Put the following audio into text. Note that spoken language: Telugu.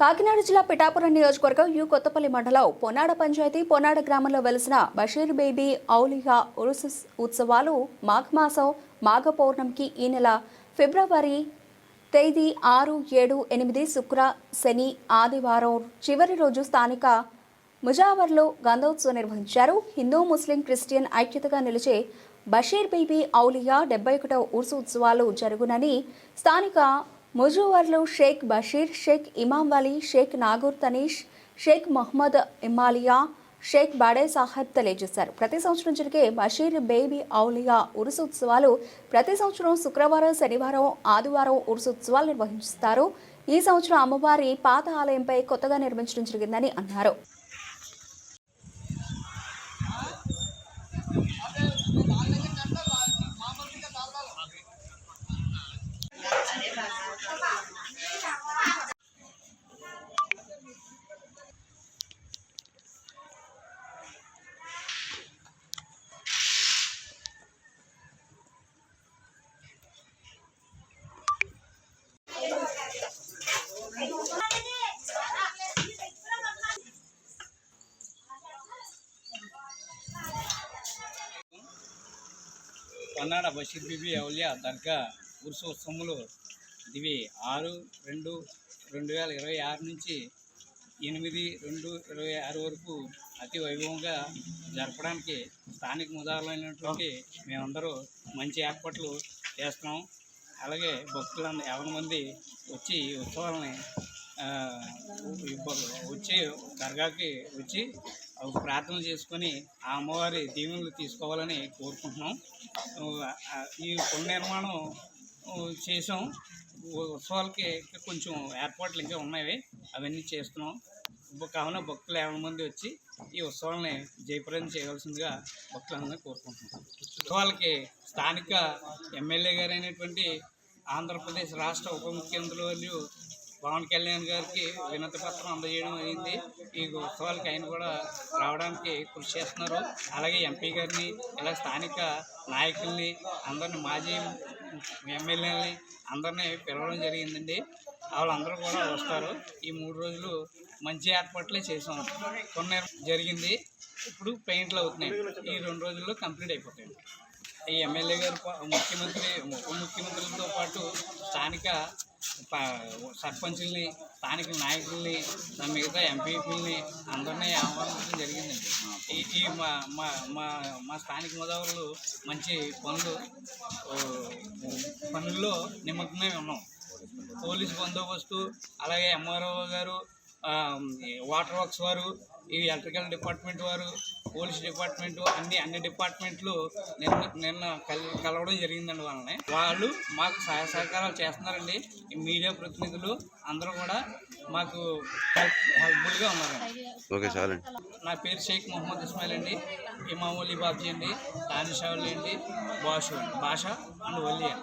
కాకినాడ జిల్లా పిఠాపురం నియోజకవర్గం యు కొత్తపల్లి మండలం పొన్నాడ పంచాయతీ పొన్నాడ గ్రామంలో వెలిసిన బషీర్ బేబీ ఔలిహా ఉరుసు ఉత్సవాలు మాఘమాసం మాఘ పౌర్ణమికి ఈ నెల ఫిబ్రవరి తేదీ ఆరు ఏడు ఎనిమిది శుక్ర శని ఆదివారం చివరి రోజు స్థానిక ముజావర్లో గంధోత్సవం నిర్వహించారు. హిందూ ముస్లిం క్రిస్టియన్ ఐక్యతగా నిలిచే బషీర్ బీబీ ఔలియా డెబ్బై ఒకటవ ఉర్సు ఉత్సవాలు జరుగునని స్థానిక ముజువర్లో షేక్ బషీర్ షేక్ ఇమాం వలీ షేక్ నాగూర్ తనీష్ షేక్ మహమ్మద్ ఇమాలియా షేక్ బాడే సాహెబ్ తెలియజేశారు. ప్రతి సంవత్సరం జరిగే బషీర్ బేబీ ఔలియా ఉరుసు ఉత్సవాలు ప్రతి సంవత్సరం శుక్రవారం శనివారం ఆదివారం ఉరుసు ఉత్సవాలు నిర్వహిస్తారు. ఈ సంవత్సరం అమ్మవారి పాత ఆలయంపై కొత్తగా నిర్మించడం జరిగిందని అన్నారు. కన్నాడ బషీర్ బీబీ అవులియా దర్గా ఉరుసు ఉత్సవములు ఇవి ఆరు రెండు రెండు వేల ఇరవై ఆరు నుంచి ఎనిమిది రెండు ఇరవై ఆరు వరకు అతి వైభవంగా జరపడానికి స్థానిక ముదాలైనటువంటి మేమందరూ మంచి ఏర్పాట్లు చేస్తున్నాం. అలాగే భక్తులందరూ యాభై మంది వచ్చి ఈ ఉత్సవాలని వచ్చి దర్గాకి వచ్చి ప్రార్థన చేసుకొని ఆ అమ్మవారి దీవెనలు తీసుకోవాలని కోరుకుంటున్నాం. ఈ పుణ్య నిర్మాణం చేసాం. ఉత్సవాలకి కొంచెం ఏర్పాట్లు ఇంకా ఉన్నాయి. అవన్నీ చేస్తున్నాం. కావున భక్తులు యాభై మంది వచ్చి ఈ ఉత్సవాలని జయప్రదం చేయవలసిందిగా భక్తులందరినీ కోరుకుంటున్నాం. ఉత్సవాలకి స్థానిక ఎమ్మెల్యే గారైనటువంటి ఆంధ్రప్రదేశ్ రాష్ట్ర ఉప ముఖ్యమంత్రులు పవన్ కళ్యాణ్ గారికి వినతి పత్రం అందజేయడం అయింది. ఈ ఉత్సవాలకి ఆయన కూడా రావడానికి కృషి చేస్తున్నారు. అలాగే ఎంపీ గారిని ఇలా స్థానిక నాయకుల్ని అందరిని మాజీ ఎమ్మెల్యేలని అందరినీ పిలవడం జరిగిందండి. వాళ్ళందరూ కూడా వస్తారు. ఈ మూడు రోజులు మంచి ఏర్పాట్లే చేసాం. కొన్ని జరిగింది. ఇప్పుడు పెయింట్లు అవుతున్నాయి. ఈ రెండు రోజుల్లో కంప్లీట్ అయిపోతాయి. ఈ ఎమ్మెల్యే గారు ముఖ్యమంత్రి ఉప ముఖ్యమంత్రులతో పాటు స్థానిక సర్పంచుల్ని స్థానిక నాయకుల్ని నా మిగతా ఎంపీపీలని అందరినీ ఆహ్వానించడం జరిగిందండి. ఈ మా మా మా మా స్థానిక మోదావులు మంచి పనులు పనుల్లో నిమగ్నమై ఉన్నాం. పోలీస్ బందోబస్తు అలాగే ఎంఆర్ఓ గారు వాటర్ వర్క్స్ వారు ఈ ఎలక్ట్రికల్ డిపార్ట్మెంట్ వారు పోలీస్ డిపార్ట్మెంట్ అన్ని అన్ని డిపార్ట్మెంట్లు నిన్న నిన్న కల్ కలవడం జరిగిందండి వాళ్ళని. వాళ్ళు మాకు సహాయ సహకారాలు చేస్తున్నారండి. ఈ మీడియా ప్రతినిధులు అందరూ కూడా మాకు హెల్ప్ హెల్ప్ఫుల్గా ఉన్నారండి. ఓకే చాలండి. నా పేరు షేక్ మొహమ్మద్ ఇస్మాయిల్ అండి. ఇమామూలి బాబ్జీ అండి. తానిషా అండి. బాషు భాష అండ్ వల్లియా